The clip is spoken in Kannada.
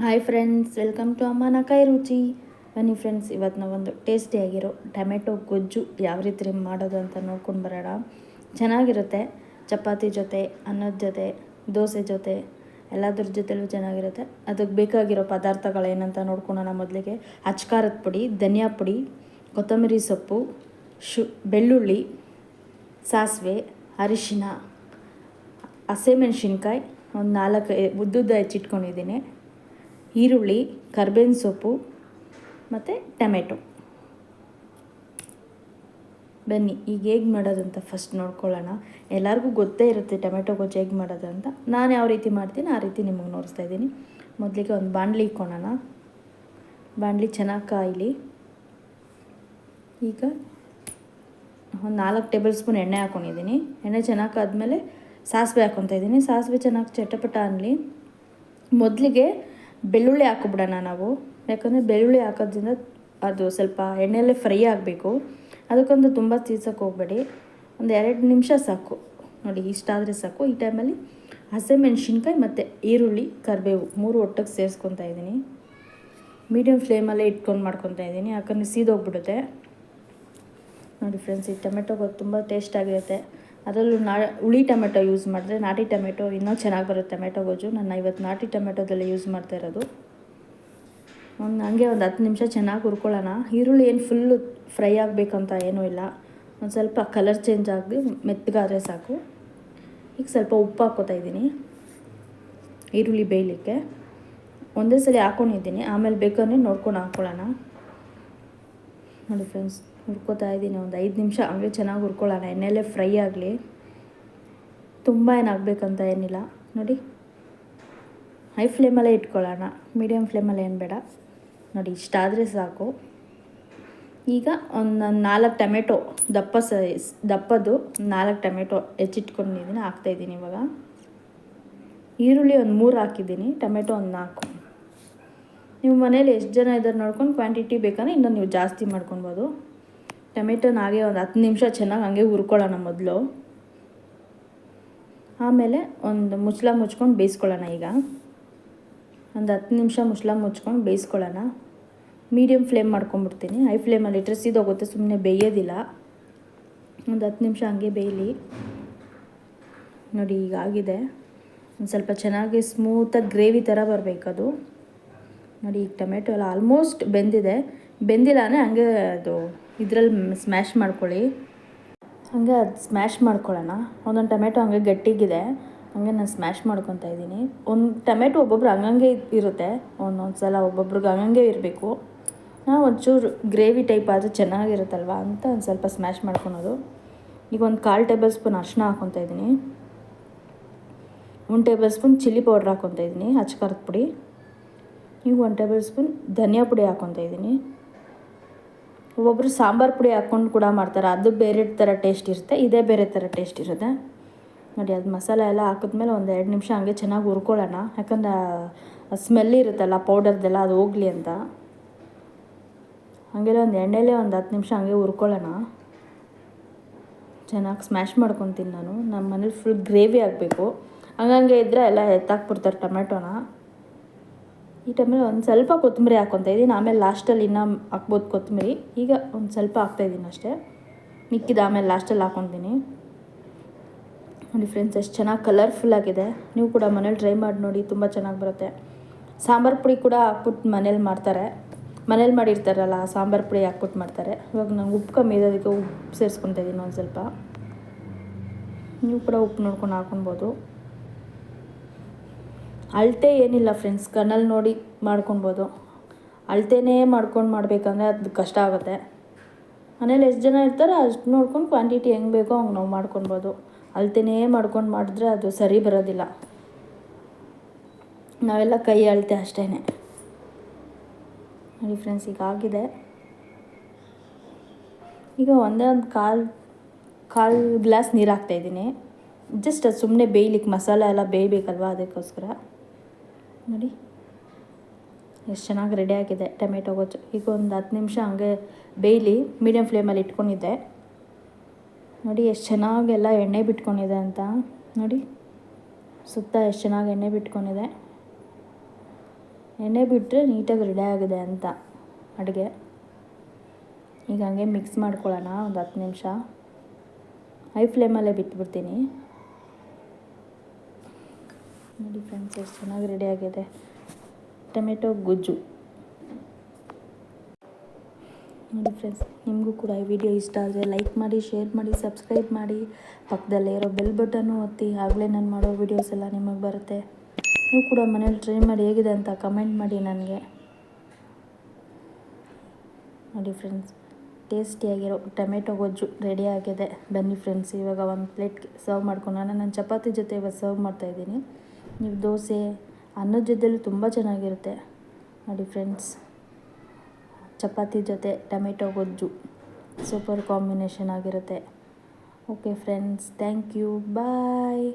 ಹಾಯ್ ಫ್ರೆಂಡ್ಸ್ ವೆಲ್ಕಮ್ ಟು ಅಮ್ಮನ ಕೈ ರುಚಿ ಬನ್ನಿ ಫ್ರೆಂಡ್ಸ್ ಇವತ್ತು ನಾವೊಂದು ಟೇಸ್ಟಿಯಾಗಿರೋ ಟೊಮೆಟೊ ಗೊಜ್ಜು ಯಾವ ರೀತಿ ಮಾಡೋದು ಅಂತ ನೋಡ್ಕೊಂಡು ಬರೋಣ. ಚೆನ್ನಾಗಿರುತ್ತೆ. ಚಪಾತಿ ಜೊತೆ, ಅನ್ನದ ಜೊತೆ, ದೋಸೆ ಜೊತೆ, ಎಲ್ಲದ್ರ ಜೊತೆಲೂ ಚೆನ್ನಾಗಿರುತ್ತೆ. ಅದಕ್ಕೆ ಬೇಕಾಗಿರೋ ಪದಾರ್ಥಗಳೇನಂತ ನೋಡ್ಕೊಳೋಣ ಮೊದಲಿಗೆ. ಅಚ್ಕಾರದ ಪುಡಿ, ಧನಿಯಾ ಪುಡಿ, ಕೊತ್ತಂಬರಿ ಸೊಪ್ಪು, ಶು, ಬೆಳ್ಳುಳ್ಳಿ, ಸಾಸಿವೆ, ಅರಿಶಿನ, ಹಸಿಮೆಣ್ಸಿನ್ಕಾಯಿ, ಒಂದು ನಾಲ್ಕು, ಉದ್ದುದ್ದ ಹೆಚ್ಚಿಟ್ಕೊಂಡಿದ್ದೀನಿ. ಈರುಳ್ಳಿ, ಕರ್ಬೇವಿನ ಸೊಪ್ಪು ಮತ್ತು ಟೊಮೆಟೊ. ಬನ್ನಿ, ಈಗ ಹೇಗೆ ಮಾಡೋದಂತ ಫಸ್ಟ್ ನೋಡ್ಕೊಳ್ಳೋಣ. ಎಲ್ಲರಿಗೂ ಗೊತ್ತೇ ಇರುತ್ತೆ ಟೊಮೆಟೊ ಗೊಜ್ಜು ಹೇಗೆ ಮಾಡೋದು ಅಂತ. ನಾನು ಯಾವ ರೀತಿ ಮಾಡ್ತೀನಿ, ಆ ರೀತಿ ನಿಮಗೆ ನೋಡಿಸ್ತಾ ಇದ್ದೀನಿ. ಮೊದಲಿಗೆ ಒಂದು ಬಾಣಲಿ ಇಕ್ಕೊಳ್ಳೋಣ ಬಾಣಲಿ ಚೆನ್ನಾಗಿ ಕಾಯಿಲಿ. ಈಗ ಒಂದು ನಾಲ್ಕು ಟೇಬಲ್ ಸ್ಪೂನ್ ಎಣ್ಣೆ ಹಾಕ್ಕೊಂಡಿದ್ದೀನಿ ಎಣ್ಣೆ ಚೆನ್ನಾಗಿ ಕಾದ್ಮೇಲೆ ಸಾಸಿವೆ ಹಾಕ್ಕೊತಾ ಇದ್ದೀನಿ. ಸಾಸಿವೆ ಚೆನ್ನಾಗಿ ಚಟಪಟ ಅನ್ನಲಿ ಮೊದಲಿಗೆ ಬೆಳ್ಳುಳ್ಳಿ ಹಾಕೊಬಿಡೋಣ ನಾವು. ಯಾಕಂದರೆ ಬೆಳ್ಳುಳ್ಳಿ ಹಾಕೋದ್ರಿಂದ ಅದು ಸ್ವಲ್ಪ ಎಣ್ಣೆಯಲ್ಲೇ ಫ್ರೈ ಆಗಬೇಕು. ಅದಕ್ಕೊಂದು ತುಂಬ ತೀರ್ಸೋಕೆ ಹೋಗಬೇಡಿ. ಒಂದು ಎರಡು ನಿಮಿಷ ಸಾಕು. ನೋಡಿ ಇಷ್ಟಾದರೆ ಸಾಕು. ಈ ಟೈಮಲ್ಲಿ ಹಸಿಮೆಣ್ಸಿನ್ಕಾಯಿ ಮತ್ತು ಈರುಳ್ಳಿ, ಕರಿಬೇವು ಮೂರು ಒಟ್ಟಿಗೆ ಸೇರಿಸ್ಕೊತಾ ಇದ್ದೀನಿ. ಮೀಡಿಯಮ್ ಫ್ಲೇಮಲ್ಲೇ ಇಟ್ಕೊಂಡು ಮಾಡ್ಕೊತಾ ಇದ್ದೀನಿ. ಯಾಕಂದರೆ ಸೀದೋಗ್ಬಿಡುತ್ತೆ. ನೋಡಿ, ಫ್ರೆಂಡ್ಸ್, ಈ ಟೊಮೆಟೊ ತುಂಬ ಟೇಸ್ಟಾಗಿರುತ್ತೆ. ಅದರಲ್ಲೂ ನಾ, ಹುಳಿ ಟೊಮೆಟೊ ಯೂಸ್ ಮಾಡಿದ್ರೆ ನಾಟಿ ಟೊಮೆಟೊ ಇನ್ನೂ ಚೆನ್ನಾಗಿ ಬರುತ್ತೆ ಟೊಮೆಟೊ ಗೊಜ್ಜು. ನಾನು ಇವತ್ತು ನಾಟಿ ಟೊಮೆಟೊದಲ್ಲೇ ಯೂಸ್ ಮಾಡ್ತಾ ಇರೋದು. ಒಂದು, ಹಂಗೆ ಒಂದು ಹತ್ತು ನಿಮಿಷ ಚೆನ್ನಾಗಿ ಹುರ್ಕೊಳ್ಳೋಣ. ಈರುಳ್ಳಿ ಏನು ಫುಲ್ಲು ಫ್ರೈ ಆಗಬೇಕಂತ ಏನೂ ಇಲ್ಲ. ಒಂದು ಸ್ವಲ್ಪ ಕಲರ್ ಚೇಂಜ್ ಆಗಿ ಮೆತ್ತಗಾದರೆ ಸಾಕು. ಈಗ ಸ್ವಲ್ಪ ಉಪ್ಪು ಹಾಕ್ಕೋತಾ ಇದ್ದೀನಿ. ಈರುಳ್ಳಿ ಬೇಯಲಿಕ್ಕೆ. ಒಂದೇ ಸಲ ಹಾಕ್ಕೊಂಡಿದ್ದೀನಿ ಆಮೇಲೆ ಬೇಕಾದ್ರೆ ನೋಡ್ಕೊಂಡು ಹಾಕ್ಕೊಳ್ಳೋಣ ನೋಡಿ ಫ್ರೆಂಡ್ಸ್ ಹುರ್ಕೋತಾ ಇದ್ದೀನಿ, ಒಂದು ಐದು ನಿಮಿಷ ಹಂಗೆ ಚೆನ್ನಾಗಿ ಹುರ್ಕೊಳ್ಳೋಣ ಎಣ್ಣೆಲ್ಲೇ ಫ್ರೈ ಆಗಲಿ. ತುಂಬ ಏನಾಗಬೇಕಂತ ಏನಿಲ್ಲ. ನೋಡಿ ಹೈ ಫ್ಲೇಮಲ್ಲೇ ಇಟ್ಕೊಳ್ಳೋಣ. ಮೀಡಿಯಮ್ ಫ್ಲೇಮಲ್ಲಿ ಏನು ಬೇಡ. ನೋಡಿ ಇಷ್ಟಾದರೆ ಸಾಕು. ಈಗ ಒಂದು ನಾಲ್ಕು ಟೊಮೆಟೊ ದಪ್ಪ ಸೈಸ್ ದಪ್ಪದು ನಾಲ್ಕು ಟೊಮೆಟೊ ಹೆಚ್ಚಿಟ್ಕೊಂಡಿದ್ದೀನಿ ಹಾಕ್ತಾಯಿದ್ದೀನಿ ಇವಾಗ. ಈರುಳ್ಳಿ ಒಂದು ಮೂರು ಹಾಕಿದ್ದೀನಿ, ಟೊಮೆಟೊ ಒಂದು ನಾಲ್ಕು. ನೀವು ಮನೇಲಿ ಎಷ್ಟು ಜನ ಇದ್ದಾರೆ ನೋಡ್ಕೊಂಡು ಕ್ವಾಂಟಿಟಿ ಬೇಕಂದ್ರೆ ಇನ್ನೊಂದು ನೀವು ಜಾಸ್ತಿ ಮಾಡ್ಕೊಬೋದು ಟೊಮೆಟೊನ ಹಾಗೆ ಒಂದು ಹತ್ತು ನಿಮಿಷ ಚೆನ್ನಾಗಿ ಹಾಗೆ ಹುರ್ಕೊಳ್ಳೋಣ ಮೊದಲು. ಆಮೇಲೆ ಒಂದು ಮುಚ್ಚಳ ಮುಚ್ಕೊಂಡು ಬೇಯಿಸ್ಕೊಳ್ಳೋಣ ಈಗ. ಒಂದು ಹತ್ತು ನಿಮಿಷ ಮುಚ್ಚಳ ಮುಚ್ಕೊಂಡು ಬೇಯಿಸ್ಕೊಳ್ಳೋಣ. ಮೀಡಿಯಮ್ ಫ್ಲೇಮ್ ಮಾಡ್ಕೊಂಬಿಡ್ತೀನಿ ಹೈ ಫ್ಲೇಮಲ್ಲಿ ಇಟ್ಟರೆ ಸೀದೋಗುತ್ತೆ ಸುಮ್ಮನೆ ಬೇಯೋದಿಲ್ಲ. ಒಂದು ಹತ್ತು ನಿಮಿಷ ಹಂಗೆ ಬೇಯಲಿ. ನೋಡಿ, ಈಗ ಆಗಿದೆ. ಒಂದು ಸ್ವಲ್ಪ ಚೆನ್ನಾಗಿ ಸ್ಮೂತಾಗಿ ಗ್ರೇವಿ ಥರ ಬರಬೇಕದು. ನೋಡಿ ಈಗ ಟೊಮೆಟೊ ಎಲ್ಲ ಆಲ್ಮೋಸ್ಟ್ ಬೆಂದಿದೆ. ಬೆಂದಿಲ್ಲ ಅಂದರೆ ಹಂಗೆ ಅದು ಇದರಲ್ಲಿ ಸ್ಮ್ಯಾಶ್ ಮಾಡ್ಕೊಳ್ಳಿ. ಹಂಗೆ ಅದು ಸ್ಮ್ಯಾಶ್ ಮಾಡ್ಕೊಳ್ಳೋಣ. ಒಂದೊಂದು ಟೊಮೆಟೊ ಹಂಗೆ ಗಟ್ಟಿಗಿದೆ. ಹಂಗೆ ನಾನು ಸ್ಮ್ಯಾಶ್ ಮಾಡ್ಕೊತಾ ಇದ್ದೀನಿ. ಒಂದು ಟೊಮೆಟೊ ಒಬ್ಬೊಬ್ರು ಹಂಗಂಗೆ ಇರುತ್ತೆ. ಒಂದೊಂದು ಸಲ ಒಬ್ಬೊಬ್ರಿಗೆ ಹಂಗಂಗೆ ಇರಬೇಕು. ನಾವು ಒಂಚೂರು ಗ್ರೇವಿ ಟೈಪ್ ಆದರೆ ಚೆನ್ನಾಗಿರುತ್ತಲ್ವ ಅಂತ ಒಂದು ಸ್ವಲ್ಪ ಸ್ಮ್ಯಾಶ್ ಮಾಡ್ಕೊಳೋದು. ಈಗ ಒಂದು ಕಾಲು ಟೇಬಲ್ ಸ್ಪೂನ್ ಅರಿಶಿನ ಹಾಕ್ಕೊತಾ ಇದ್ದೀನಿ. ಒಂದು ಟೇಬಲ್ ಸ್ಪೂನ್ ಚಿಲ್ಲಿ ಪೌಡ್ರ್ ಹಾಕ್ಕೊತಾ ಇದ್ದೀನಿ ಅಚ್ಕಾರದ ಪುಡಿ. ಈಗ ಒಂದು ಟೇಬಲ್ ಸ್ಪೂನ್ ಧನಿಯಾ ಪುಡಿ ಹಾಕೊತಾ ಇದ್ದೀನಿ. ಒಬ್ಬೊಬ್ಬರು ಸಾಂಬಾರು ಪುಡಿ ಹಾಕ್ಕೊಂಡು ಕೂಡ ಮಾಡ್ತಾರೆ. ಅದು ಬೇರೆ ಥರ ಟೇಸ್ಟ್ ಇರುತ್ತೆ, ಇದೇ ಬೇರೆ ಥರ ಟೇಸ್ಟ್ ಇರುತ್ತೆ. ನೋಡಿ, ಅದು ಮಸಾಲೆ ಎಲ್ಲ ಹಾಕಿದ್ಮೇಲೆ ಒಂದು ಎರಡು ನಿಮಿಷ ಹಂಗೆ ಚೆನ್ನಾಗಿ ಹುರ್ಕೊಳ್ಳೋಣ. ಯಾಕಂದ್ರೆ ಸ್ಮೆಲ್ ಇರುತ್ತಲ್ಲ ಪೌಡರ್ದೆಲ್ಲ ಅದು ಹೋಗಲಿ ಅಂತ. ಹಾಗೆಲ್ಲ ಒಂದು ಎಣ್ಣೆಲೇ ಒಂದು ಹತ್ತು ನಿಮಿಷ ಹಂಗೆ ಹುರ್ಕೊಳ್ಳೋಣ. ಚೆನ್ನಾಗಿ ಸ್ಮ್ಯಾಶ್ ಮಾಡ್ಕೊತೀನಿ ನಾನು. ನಮ್ಮ ಮನೇಲಿ ಫುಲ್ ಗ್ರೇವಿ ಆಗಬೇಕು ಹಂಗಂಗೆ ಇದ್ದರೆ ಎಲ್ಲ ಎತ್ತಾಕ್ಬಿಡ್ತಾರೆ ಟೊಮೆಟೊನ. ಈ ಟೈಮಲ್ಲಿ ಒಂದು ಸ್ವಲ್ಪ ಕೊತ್ತಂಬರಿ ಹಾಕ್ಕೊತಾ ಇದ್ದೀನಿ ಆಮೇಲೆ ಲಾಸ್ಟಲ್ಲಿ ಇನ್ನೂ ಹಾಕ್ಬೋದು ಕೊತ್ತಂಬರಿ. ಈಗ ಒಂದು ಸ್ವಲ್ಪ ಹಾಕ್ತಾಯಿದ್ದೀನಿ ಅಷ್ಟೇ. ಮಿಕ್ಕಿದ ಆಮೇಲೆ ಲಾಸ್ಟಲ್ಲಿ ಹಾಕ್ಕೊತೀನಿ ನೋಡಿ ಫ್ರೆಂಡ್ಸ್ ಎಷ್ಟು ಚೆನ್ನಾಗಿ ಕಲರ್ಫುಲ್ ಆಗಿದೆ. ನೀವು ಕೂಡ ಮನೇಲಿ ಟ್ರೈ ಮಾಡಿ ನೋಡಿ, ತುಂಬ ಚೆನ್ನಾಗಿ ಬರುತ್ತೆ. ಸಾಂಬಾರು ಪುಡಿ ಕೂಡ ಹಾಕ್ಬಿಟ್ಟು ಮನೇಲಿ ಮಾಡ್ತಾರೆ. ಮನೇಲಿ ಮಾಡಿರ್ತಾರಲ್ಲ, ಸಾಂಬಾರು ಪುಡಿ ಹಾಕ್ಬಿಟ್ಟು ಮಾಡ್ತಾರೆ. ಇವಾಗ ನಂಗೆ ಉಪ್ಪು ಕಮ್ಮಿ ಇರೋದಕ್ಕೆ ಉಪ್ಪು ಸೇರಿಸ್ಕೊತಾ ಇದ್ದೀನಿ ಒಂದು ಸ್ವಲ್ಪ. ನೀವು ಕೂಡ ಉಪ್ಪು ನೋಡ್ಕೊಂಡು ಹಾಕೊಬೋದು. ಅಳತೆ ಏನಿಲ್ಲ ಫ್ರೆಂಡ್ಸ್ ಕಣ್ಣಲ್ಲಿ ನೋಡಿ ಮಾಡ್ಕೊಬೋದು ಅಳತೆನೇ ಮಾಡ್ಕೊಂಡು ಮಾಡಬೇಕಂದ್ರೆ ಅದು ಕಷ್ಟ ಆಗುತ್ತೆ. ಮನೇಲಿ ಎಷ್ಟು ಜನ ಇರ್ತಾರೋ ಅಷ್ಟು ನೋಡ್ಕೊಂಡು ಕ್ವಾಂಟಿಟಿ ಹೆಂಗೆ ಬೇಕೋ ಹಂಗೆ ನಾವು ಮಾಡ್ಕೊಬೋದು ಅಳತೆನೇ ಮಾಡ್ಕೊಂಡು ಮಾಡಿದ್ರೆ ಅದು ಸರಿ ಬರೋದಿಲ್ಲ. ನಾವೆಲ್ಲ ಕೈ ಅಳತೆ ಅಷ್ಟೇ ನೋಡಿ ಫ್ರೆಂಡ್ಸ್ ಈಗ ಆಗಿದೆ. ಈಗ ಒಂದೇ ಒಂದು ಕಾಲು ಕಾಲು ಗ್ಲಾಸ್ ನೀರು ಹಾಕ್ತಾಯಿದ್ದೀನಿ ಜಸ್ಟ್ ಅದು ಸುಮ್ಮನೆ ಬೇಯ್ಲಿಕ್ಕೆ ಮಸಾಲೆ ಎಲ್ಲ ಬೇಯಬೇಕಲ್ವಾ ಅದಕ್ಕೋಸ್ಕರ. ನೋಡಿ. ಎಷ್ಟು ಚೆನ್ನಾಗಿ ರೆಡಿ ಆಗಿದೆ ಟೊಮೆಟೊ ಗೊಜ್ಜು. ಈಗ ಒಂದು ಹತ್ತು ನಿಮಿಷ ಹಂಗೆ ಬೇಯಲಿ ಮೀಡಿಯಮ್ ಫ್ಲೇಮಲ್ಲಿ ಇಟ್ಕೊಂಡಿದ್ದೆ. ನೋಡಿ ಎಷ್ಟು ಚೆನ್ನಾಗೆಲ್ಲ ಎಣ್ಣೆ ಬಿಟ್ಕೊಂಡಿದೆ ಅಂತ. ನೋಡಿ. ಸುತ್ತ ಎಷ್ಟು ಚೆನ್ನಾಗಿ ಎಣ್ಣೆ ಬಿಟ್ಕೊಂಡಿದೆ. ಎಣ್ಣೆ ಬಿಟ್ಟರೆ ನೀಟಾಗಿ ರೆಡಿ ಆಗಿದೆ ಅಂತ ಅಡುಗೆ. ಈಗ ಹಂಗೆ ಮಿಕ್ಸ್ ಮಾಡ್ಕೊಳ್ಳೋಣ ಒಂದು ಹತ್ತು ನಿಮಿಷ. ಹೈ ಫ್ಲೇಮಲ್ಲೇ ಬಿಟ್ಬಿಡ್ತೀನಿ. ನೋಡಿ ಫ್ರೆಂಡ್ಸ್ ಎಷ್ಟು ಚೆನ್ನಾಗಿ ರೆಡಿ ಆಗಿದೆ. ಟೊಮೆಟೊ ಗೊಜ್ಜು. ನೋಡಿ ಫ್ರೆಂಡ್ಸ್ ನಿಮಗೂ ಕೂಡ ಈ ವಿಡಿಯೋ ಇಷ್ಟ ಆದರೆ ಲೈಕ್ ಮಾಡಿ ಶೇರ್ ಮಾಡಿ ಸಬ್ಸ್ಕ್ರೈಬ್ ಮಾಡಿ. ಪಕ್ಕದಲ್ಲೇ ಇರೋ ಬೆಲ್ ಬಟನ್ನು ಒತ್ತಿ, ಆಗಲೇ ನಾನು ಮಾಡೋ ವೀಡಿಯೋಸ್ ಎಲ್ಲ ನಿಮಗೆ ಬರುತ್ತೆ. ನೀವು ಕೂಡ ಮನೇಲಿ ಟ್ರೈ ಮಾಡಿ ಹೇಗಿದೆ ಅಂತ ಕಮೆಂಟ್ ಮಾಡಿ ನನಗೆ. ನೋಡಿ ಫ್ರೆಂಡ್ಸ್ ಟೇಸ್ಟಿಯಾಗಿರೋ ಟೊಮೆಟೊ ಗೊಜ್ಜು ರೆಡಿ ಆಗಿದೆ. ಬನ್ನಿ ಫ್ರೆಂಡ್ಸ್ ಇವಾಗ ಒಂದು ಪ್ಲೇಟ್ ಸರ್ವ್ ಮಾಡ್ಕೊಂಡು, ನಾನು ಚಪಾತಿ ಜೊತೆ ಇವಾಗ ಸರ್ವ್ ಮಾಡ್ತಾಯಿದ್ದೀನಿ ನೀವು ದೋಸೆ ಅನ್ನದ ಜೊತೆಲಿ ತುಂಬ ಚೆನ್ನಾಗಿರುತ್ತೆ. ನೋಡಿ ಫ್ರೆಂಡ್ಸ್, ಚಪಾತಿ ಜೊತೆ ಟೊಮೆಟೊ ಗೊಜ್ಜು, ಸೂಪರ್ ಕಾಂಬಿನೇಷನ್ ಆಗಿರುತ್ತೆ. Okay friends, thank you, bye.